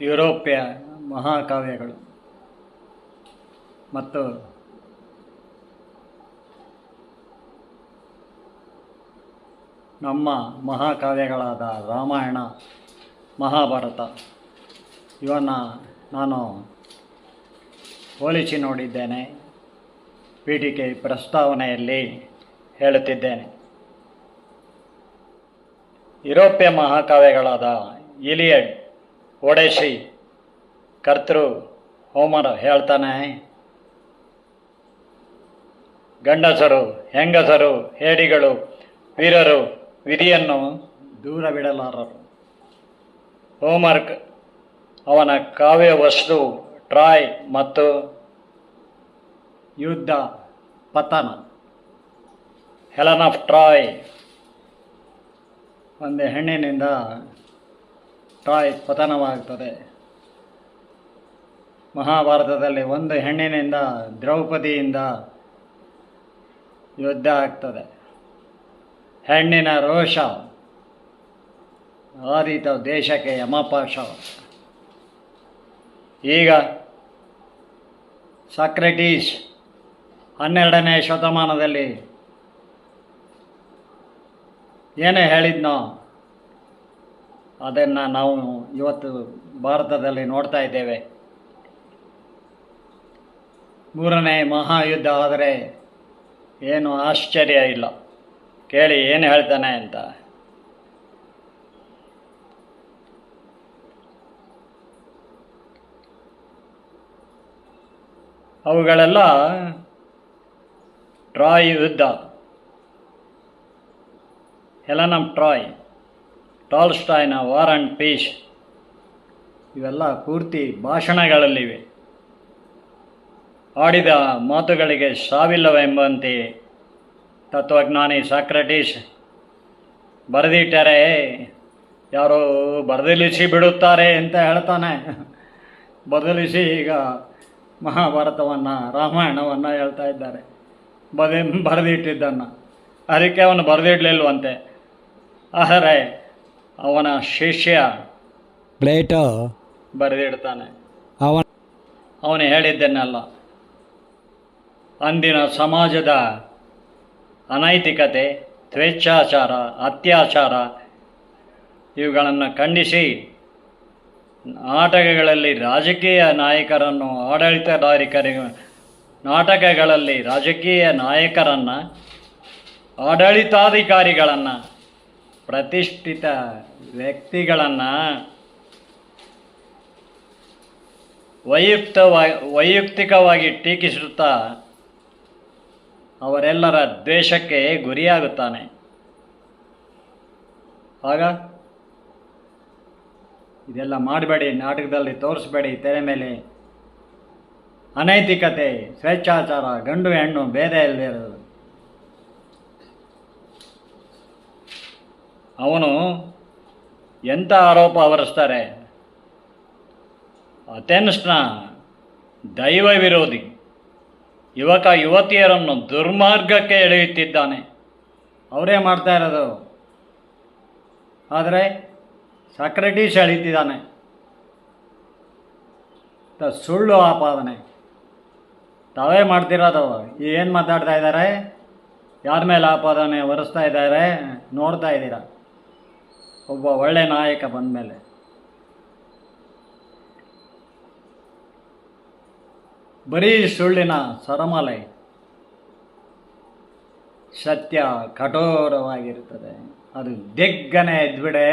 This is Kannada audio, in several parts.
ಯುರೋಪ್ಯ ಮಹಾಕಾವ್ಯಗಳು ಮತ್ತು ನಮ್ಮ ಮಹಾಕಾವ್ಯಗಳಾದ ರಾಮಾಯಣ, ಮಹಾಭಾರತ, ಇವನ್ನು ನಾನು ಹೋಲಿಸಿ ನೋಡಿದ್ದೇನೆ. ಪೀಠಿಕೆ ಪ್ರಸ್ತಾವನೆಯಲ್ಲಿ ಹೇಳುತ್ತಿದ್ದೇನೆ. ಯುರೋಪ್ಯ ಮಹಾಕಾವ್ಯಗಳಾದ ಇಲಿಯಡ್, ಒಡೆಸಿ, ಕರ್ತೃ ಹೋಮರ್ ಹೇಳ್ತಾನೆ, ಗಂಡಸರು, ಹೆಂಗಸರು, ಹೇಡಿಗಳು, ವೀರರು ವಿಧಿಯನ್ನು ದೂರ ಬಿಡಲಾರರು ಹೋಮರ್ಕ್ ಅವನ ಕಾವ್ಯ ವಸ್ತು ಟ್ರಾಯ್ ಮತ್ತು ಯುದ್ಧ ಪತನ. ಹೆಲನ್ ಆಫ್ ಟ್ರಾಯ್ ಒಂದು ಹೆಣ್ಣಿನಿಂದ ಟ್ರಾಯ್ ಪತನವಾಗ್ತದೆ ಮಹಾಭಾರತದಲ್ಲಿ ಒಂದು ಹೆಣ್ಣಿನಿಂದ ದ್ರೌಪದಿಯಿಂದ ಯುದ್ಧ ಆಗ್ತದೆ. ಹೆಣ್ಣಿನ ರೋಷ. ಆದಿತ ದೇಶಕ್ಕೆ ಯಮಪಾಶ. ಈಗ ಸಕ್ರೆಟೀಸ್ ಹನ್ನೆರಡನೇ ಶತಮಾನದಲ್ಲಿ ಏನೇ ಹೇಳಿದ್ನೋ ಅದನ್ನು ನಾವು ಇವತ್ತು ಭಾರತದಲ್ಲಿ ನೋಡ್ತಾ ಇದ್ದೇವೆ. ಮೂರನೇ ಮಹಾಯುದ್ಧ ಆದರೆ ಏನು ಆಶ್ಚರ್ಯ ಇಲ್ಲ. ಕೇಳಿ ಏನು ಹೇಳ್ತಾನೆ ಅಂತ. ಅವುಗಳೆಲ್ಲ ಟ್ರಾಯ್ ಯುದ್ಧ. ಹೆಲನ್ ಆಫ್ ಟ್ರಾಯ್, ಟಾಲ್ಸ್ಟಾಯ್ನ ವಾರ್ ಆ್ಯಂಡ್ ಪೀಸ್. ಇವೆಲ್ಲ ಪೂರ್ತಿ ಭಾಷಣಗಳಲ್ಲಿವೆ. ಆಡಿದ ಮಾತುಗಳಿಗೆ ಸಾವಿಲ್ಲವೆಂಬಂತೆ ತತ್ವಜ್ಞಾನಿ ಸಾಕ್ರೆಟಿಸ್ ಬರೆದಿಟ್ಟರೆ ಯಾರು ಬರೆದಿಲಿಸಿ ಬಿಡುತ್ತಾರೆ ಅಂತ ಹೇಳ್ತಾನೆ. ಬದಲಿಸಿ ಈಗ ಮಹಾಭಾರತವನ್ನು ರಾಮಾಯಣವನ್ನು ಹೇಳ್ತಾ ಇದ್ದಾರೆ. ಬದ ಬರೆದಿಟ್ಟಿದ್ದನ್ನು. ಅದಕ್ಕೆ ಅವನು ಬರೆದಿಡ್ಲಿಲ್ವಂತೆ. ಆದರೆ ಅವನ ಶಿಷ್ಯ ಪ್ಲೇಟೋ ಬರೆದಿಡ್ತಾನೆ. ಅವನು ಅವನು ಹೇಳಿದ್ದನ್ನೆಲ್ಲ. ಅಂದಿನ ಸಮಾಜದ ಅನೈತಿಕತೆ ಸ್ವೇಚ್ಛಾಚಾರ ಅತ್ಯಾಚಾರ ಇವುಗಳನ್ನು ಖಂಡಿಸಿ ನಾಟಕಗಳಲ್ಲಿ ರಾಜಕೀಯ ನಾಯಕರನ್ನು ಆಡಳಿತದಾರಿಕರಿಗೆ ನಾಟಕಗಳಲ್ಲಿ ರಾಜಕೀಯ ನಾಯಕರನ್ನು, ಆಡಳಿತಾಧಿಕಾರಿಗಳನ್ನು, ಪ್ರತಿಷ್ಠಿತ ವ್ಯಕ್ತಿಗಳನ್ನು ವೈಯಕ್ತವಾಗಿ, ವೈಯಕ್ತಿಕವಾಗಿ ಟೀಕಿಸುತ್ತಾ ಅವರೆಲ್ಲರ ದ್ವೇಷಕ್ಕೆ ಗುರಿಯಾಗುತ್ತಾನೆ. ಆಗ ಇದೆಲ್ಲ ಮಾಡಬೇಡಿ, ನಾಟಕದಲ್ಲಿ ತೋರಿಸ್ಬೇಡಿ, ತೆರೆ ಮೇಲೆ ಅನೈತಿಕತೆ, ಸ್ವೇಚ್ಛಾಚಾರ, ಗಂಡು ಹೆಣ್ಣು ಭೇದ ಇಲ್ಲದೇ ಇರೋದು. ಅವನು ಎಂಥ ಆರೋಪ ಹೊರಿಸ್ತಾರೆ? ಅಥೆನ್ಸ್ನ ದೈವ ವಿರೋಧಿ. ಯುವಕ ಯುವತಿಯರನ್ನು ದುರ್ಮಾರ್ಗಕ್ಕೆ ಎಳೆಯುತ್ತಿದ್ದಾನೆ. ಅವರೇ ಮಾಡ್ತಾ ಇರೋದು? ಆದರೆ ಸಕ್ರೆಟೀಸ್ ಎಳೀತಿದ್ದಾನೆ. ಸುಳ್ಳು ಆಪಾದನೆ. ತಾವೇ ಮಾಡ್ತಿರೋದು? ಏನು ಮಾತಾಡ್ತಾ ಇದ್ದಾರೆ? ಯಾರ ಮೇಲೆ ಆಪಾದನೆ ಒರೆಸ್ತಾ ಇದ್ದಾರೆ? ನೋಡ್ತಾ ಇದ್ದೀರಾ? ಒಬ್ಬ ಒಳ್ಳೆ ನಾಯಕ ಬಂದ ಮೇಲೆ ಬರೀ ಸುಳ್ಳಿನ ಸರಮಾಲೆ. ಸತ್ಯ ಕಠೋರವಾಗಿರುತ್ತದೆ. ಅದು ದಿಗ್ಗನೆ ಎದ್ಬಿಡೆ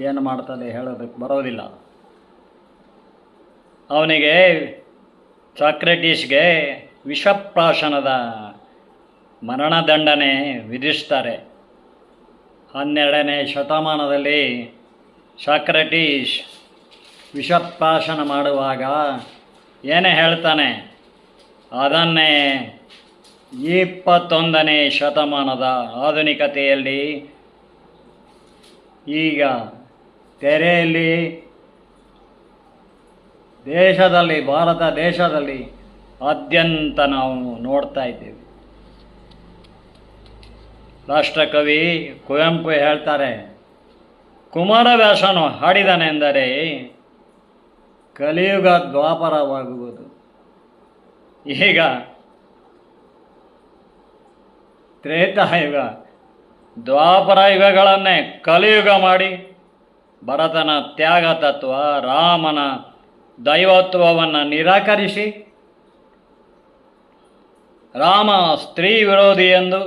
ಏನು ಮಾಡ್ತದೆ ಹೇಳೋದಕ್ಕೆ ಬರೋದಿಲ್ಲ. ಅವನಿಗೆ ಸಾಕ್ರೆಟೀಸ್ಗೆ ವಿಷಪ್ರಾಶನದ ಮರಣದಂಡನೆ ವಿಧಿಸ್ತಾರೆ. ಹನ್ನೆರಡನೇ ಶತಮಾನದಲ್ಲಿ ಸಾಕ್ರೆಟೀಸ್ ವಿಷಪ್ರಾಶನ ಮಾಡುವಾಗ ಏನೇ ಹೇಳ್ತಾನೆ, ಅದನ್ನೇ ಇಪ್ಪತ್ತೊಂದನೇ ಶತಮಾನದ ಆಧುನಿಕತೆಯಲ್ಲಿ, ಈಗ ತೆರೆಯಲ್ಲಿ, ದೇಶದಲ್ಲಿ, ಭಾರತ ದೇಶದಲ್ಲಿ ಆದ್ಯಂತ ನಾವು ನೋಡ್ತಾ ಇದ್ದೇವೆ. ರಾಷ್ಟ್ರಕವಿ ಕುವೆಂಪು ಹೇಳ್ತಾರೆ, ಕುಮಾರವ್ಯಾಸನು ಹಾಡಿದನೆಂದರೆ ಕಲಿಯುಗ ದ್ವಾಪರವಾಗುವುದು. ಈಗ ತ್ರೇತಾಯುಗ ದ್ವಾಪರ ಯುಗಗಳನ್ನೇ ಕಲಿಯುಗ ಮಾಡಿ ಭರತನ ತ್ಯಾಗ ತತ್ವ, ರಾಮನ ದೈವತ್ವವನ್ನು ನಿರಾಕರಿಸಿ ರಾಮ ಸ್ತ್ರೀ ವಿರೋಧಿ ಎಂದು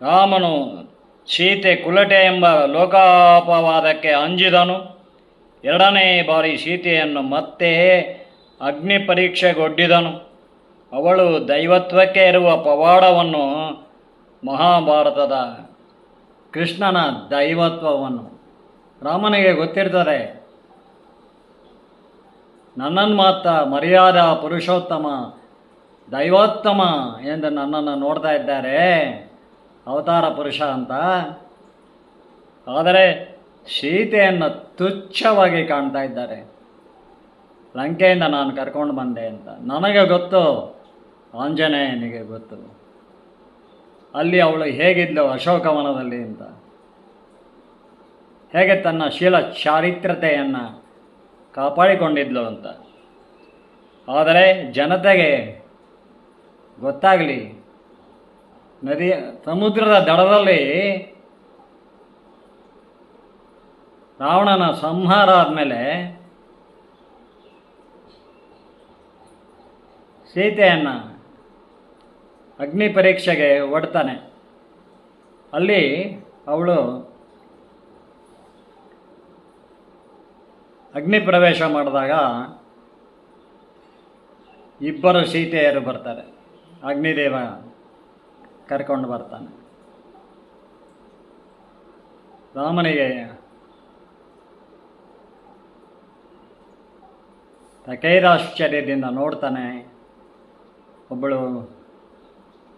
ರಾಮನು ಸೀತೆ ಕುಲಟೆ ಎಂಬ ಲೋಕಾಪವಾದಕ್ಕೆ ಅಂಜಿದನು. ಎರಡನೇ ಬಾರಿ ಸೀತೆಯನ್ನು ಮತ್ತೆ ಅಗ್ನಿ ಪರೀಕ್ಷೆಗೊಡ್ಡಿದನು. ಅವಳು ದೈವತ್ವಕ್ಕೆ ಇರುವ ಪವಾಡವನ್ನು ಮಹಾಭಾರತದ ಕೃಷ್ಣನ ದೈವತ್ವವನ್ನು. ರಾಮನಿಗೆ ಗೊತ್ತಿರ್ತದೆ ನನ್ನನ್ನು ಮಾತ್ರ ಮರ್ಯಾದ ಪುರುಷೋತ್ತಮ, ದೈವೋತ್ತಮ ಎಂದು ನನ್ನನ್ನು ನೋಡ್ತಾ ಇದ್ದಾರೆ, ಅವತಾರ ಪುರುಷ ಅಂತ. ಆದರೆ ಸೀತೆಯನ್ನು ತುಚ್ಛವಾಗಿ ಕಾಣ್ತಾ ಇದ್ದಾರೆ. ಲಂಕೆಯಿಂದ ನಾನು ಕರ್ಕೊಂಡು ಬಂದೆ ಅಂತ. ನನಗೆ ಗೊತ್ತು, ಆಂಜನೇಯನಿಗೆ ಗೊತ್ತು. ಅಲ್ಲಿ ಅವಳು ಹೇಗಿದ್ಲು ಅಶೋಕವನದಲ್ಲಿ ಅಂತ. ಹೇಗೆ ತನ್ನ ಶೀಲ ಚಾರಿತ್ರತೆಯನ್ನು ಕಾಪಾಡಿಕೊಂಡಿದ್ಲು ಅಂತ. ಆದರೆ ಜನತೆಗೆ ಗೊತ್ತಾಗಲಿ, ನದಿಯ ಸಮುದ್ರದ ದಡದಲ್ಲಿ ರಾವಣನ ಸಂಹಾರ ಆದಮೇಲೆ ಸೀತೆಯನ್ನು ಅಗ್ನಿ ಪರೀಕ್ಷೆಗೆ ಒಡ್ತಾನೆ ಅಲ್ಲಿ ಅವಳು ಅಗ್ನಿ ಪ್ರವೇಶ ಮಾಡಿದಾಗ ಇಬ್ಬರು ಸೀತೆಯರು ಬರ್ತಾರೆ. ಅಗ್ನಿದೇವ ಕರ್ಕೊಂಡು ಬರ್ತಾನೆ. ರಾಮನಿಗೆ ತಕೈರಾಶ್ಚರ್ಯದಿಂದ ನೋಡ್ತಾನೆ. ಒಬ್ಬಳು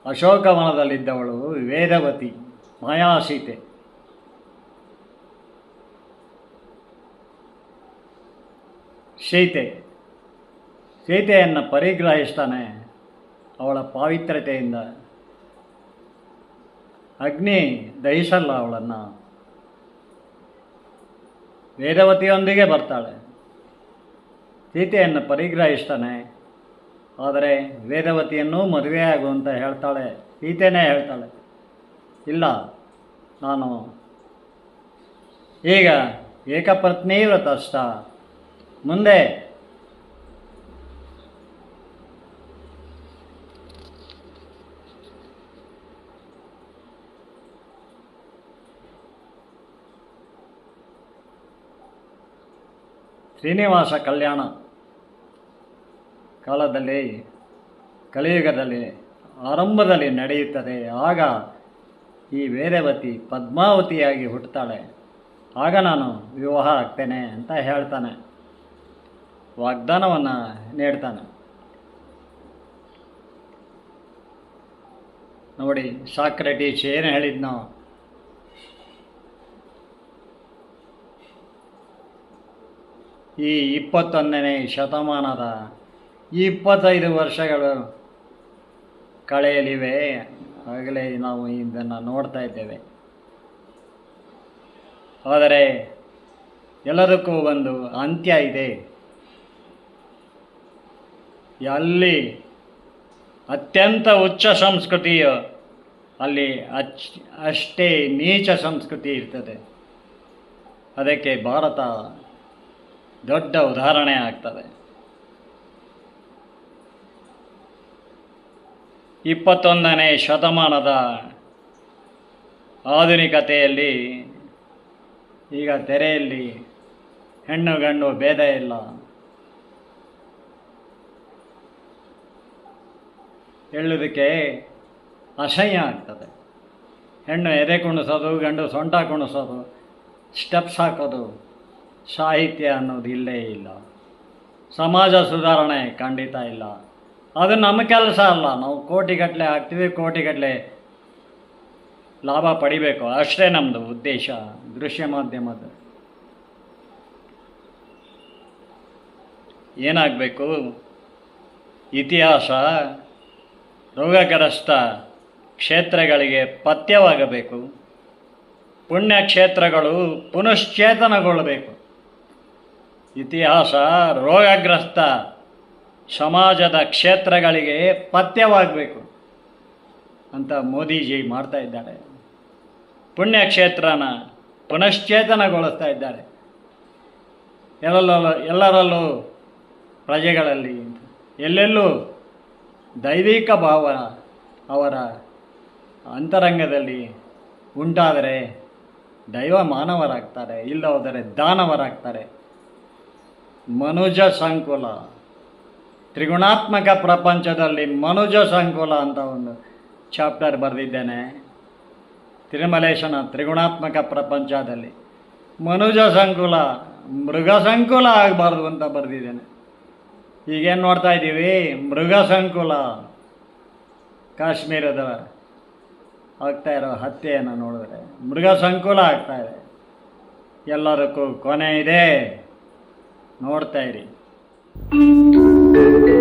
ಅಶೋಕವನದಲ್ಲಿದ್ದವಳು ವೇದವತಿ ಮಾಯಾಸೀತೆ ಸೀತೆ ಸೀತೆಯನ್ನು ಪರಿಗ್ರಹಿಸ್ತಾನೆ ಅವಳ ಪಾವಿತ್ರತೆಯಿಂದ ಅಗ್ನಿ ದಹಿಸಲ್ಲ ಅವಳನ್ನು. ವೇದವತಿಯೊಂದಿಗೆ ಬರ್ತಾಳೆ. ಸೀತೆಯನ್ನು ಪರಿಗ್ರಹಿಸ್ತಾನೆ. ಆದರೆ ವೇದವತಿಯನ್ನು ಮದುವೆ ಆಗು ಅಂತ ಹೇಳ್ತಾಳೆ. ಸೀತೆನೇ ಹೇಳ್ತಾಳೆ. ಇಲ್ಲ, ನಾನು ಈಗ ಏಕಪತ್ನಿ ವ್ರತಸ್ಥ. ಮುಂದೆ ಶ್ರೀನಿವಾಸ ಕಲ್ಯಾಣ. ಕಾಲದಲ್ಲಿ, ಕಲಿಯುಗದಲ್ಲಿ, ಆರಂಭದಲ್ಲಿ ನಡೆಯುತ್ತದೆ. ಆಗ ಈ ವೇದವತಿ ಪದ್ಮಾವತಿಯಾಗಿ ಹುಟ್ಟುತ್ತಾಳೆ. ಆಗ ನಾನು ವಿವಾಹ ಆಗ್ತೇನೆ ಅಂತ ಹೇಳ್ತಾನೆ. ವಾಗ್ದಾನವನ್ನು ನೀಡ್ತಾನೆ. ನೋಡಿ ಸಾಕ್ರೆಟೀಸ್ ಏನು ಹೇಳಿದ್ನೋ ಈ ಇಪ್ಪತ್ತೊಂದನೇ ಶತಮಾನದ ಇಪ್ಪತ್ತೈದು ವರ್ಷಗಳು ಕಳೆಯಲಿವೆ. ಆಗಲೇ ನಾವು ಇದನ್ನು ನೋಡ್ತಾ ಇದ್ದೇವೆ. ಆದರೆ ಎಲ್ಲದಕ್ಕೂ ಒಂದು ಅಂತ್ಯ ಇದೆ. ಅಲ್ಲಿ ಅತ್ಯಂತ ಉಚ್ಚ ಸಂಸ್ಕೃತಿಯು ಅಲ್ಲಿ ಅಚ್, ಅಷ್ಟೇ ನೀಚ ಸಂಸ್ಕೃತಿ ಇರ್ತದೆ. ಅದಕ್ಕೆ ಭಾರತ ದೊಡ್ಡ ಉದಾಹರಣೆ ಆಗ್ತದೆ. ಇಪ್ಪತ್ತೊಂದನೇ ಶತಮಾನದ ಆಧುನಿಕತೆಯಲ್ಲಿ ಈಗ ತೆರೆಯಲ್ಲಿ ಹೆಣ್ಣು ಗಂಡು ಭೇದ ಇಲ್ಲ. ಹೇಳೋದಕ್ಕೆ ಅಸಹ್ಯ ಆಗ್ತದೆ. ಹೆಣ್ಣು ಎದೆ ಕುಣಿಸೋದು, ಗಂಡು ಸೊಂಟ ಕುಣಿಸೋದು ಸ್ಟೆಪ್ಸ್ ಹಾಕೋದು, ಸಾಹಿತ್ಯ ಅನ್ನೋದು ಇಲ್ಲೇ ಇಲ್ಲ. ಸಮಾಜ ಸುಧಾರಣೆ ಖಂಡಿತ ಇಲ್ಲ. ಅದು ನಮ್ಮ ಕೆಲಸ ಅಲ್ಲ. ನಾವು ಕೋಟಿಗಟ್ಟಲೆ ಹಾಕ್ತೀವಿ ಕೋಟಿಗಟ್ಟಲೆ ಲಾಭ ಪಡಿಬೇಕು. ಅಷ್ಟೇ ನಮ್ಮದು ಉದ್ದೇಶ, ದೃಶ್ಯ ಮಾಧ್ಯಮದ. ಏನಾಗಬೇಕು? ಇತಿಹಾಸ, ರೋಗಗ್ರಸ್ತ ಕ್ಷೇತ್ರಗಳಿಗೆ ಪಥ್ಯವಾಗಬೇಕು. ಪುಣ್ಯಕ್ಷೇತ್ರಗಳು ಪುನಶ್ಚೇತನಗೊಳ್ಳಬೇಕು. ಇತಿಹಾಸ, ರೋಗಗ್ರಸ್ತ ಸಮಾಜದ ಕ್ಷೇತ್ರಗಳಿಗೆ ಪಥ್ಯವಾಗಬೇಕು ಅಂತ ಮೋದಿಜಿ ಮಾಡ್ತಾ ಇದ್ದಾರೆ. ಪುಣ್ಯಕ್ಷೇತ್ರನ ಪುನಶ್ಚೇತನಗೊಳಿಸ್ತಾ ಇದ್ದಾರೆ. ಎಲ್ಲರಲ್ಲೂ ಎಲ್ಲರಲ್ಲೂ ಪ್ರಜೆಗಳಲ್ಲಿ ಎಲ್ಲೆಲ್ಲೂ ದೈವಿಕ ಭಾವ ಅವರ ಅಂತರಂಗದಲ್ಲಿ ಉಂಟಾದರೆ ದೈವ ಮಾನವರಾಗ್ತಾರೆ, ಇಲ್ಲವಾದರೆ ದಾನವರಾಗ್ತಾರೆ. ಮನುಜ ಸಂಕುಲ. ತ್ರಿಗುಣಾತ್ಮಕ ಪ್ರಪಂಚದಲ್ಲಿ ಮನುಜ ಸಂಕುಲ ಅಂತ ಒಂದು ಚಾಪ್ಟರ್ ಬರೆದಿದ್ದೇನೆ. ತಿರುಮಲೇಶನ ತ್ರಿಗುಣಾತ್ಮಕ ಪ್ರಪಂಚದಲ್ಲಿ ಮನುಜ ಸಂಕುಲ, ಮೃಗ ಸಂಕುಲ ಆಗಬಾರ್ದು ಅಂತ ಬರೆದಿದ್ದೇನೆ. ಈಗೇನು ನೋಡ್ತಾ ಇದ್ದೀವಿ? ಮೃಗ ಸಂಕುಲ. ಕಾಶ್ಮೀರದ ಆಗ್ತಾ ಇರೋ ಹತ್ಯೆಯನ್ನು ನೋಡಿದ್ರೆ ಮೃಗ ಸಂಕುಲ ಆಗ್ತಾ ಇದೆ. ಎಲ್ಲದಕ್ಕೂ ಕೊನೆ ಇದೆ. ನೋಡ್ತಾ ಇರಿ. thank you.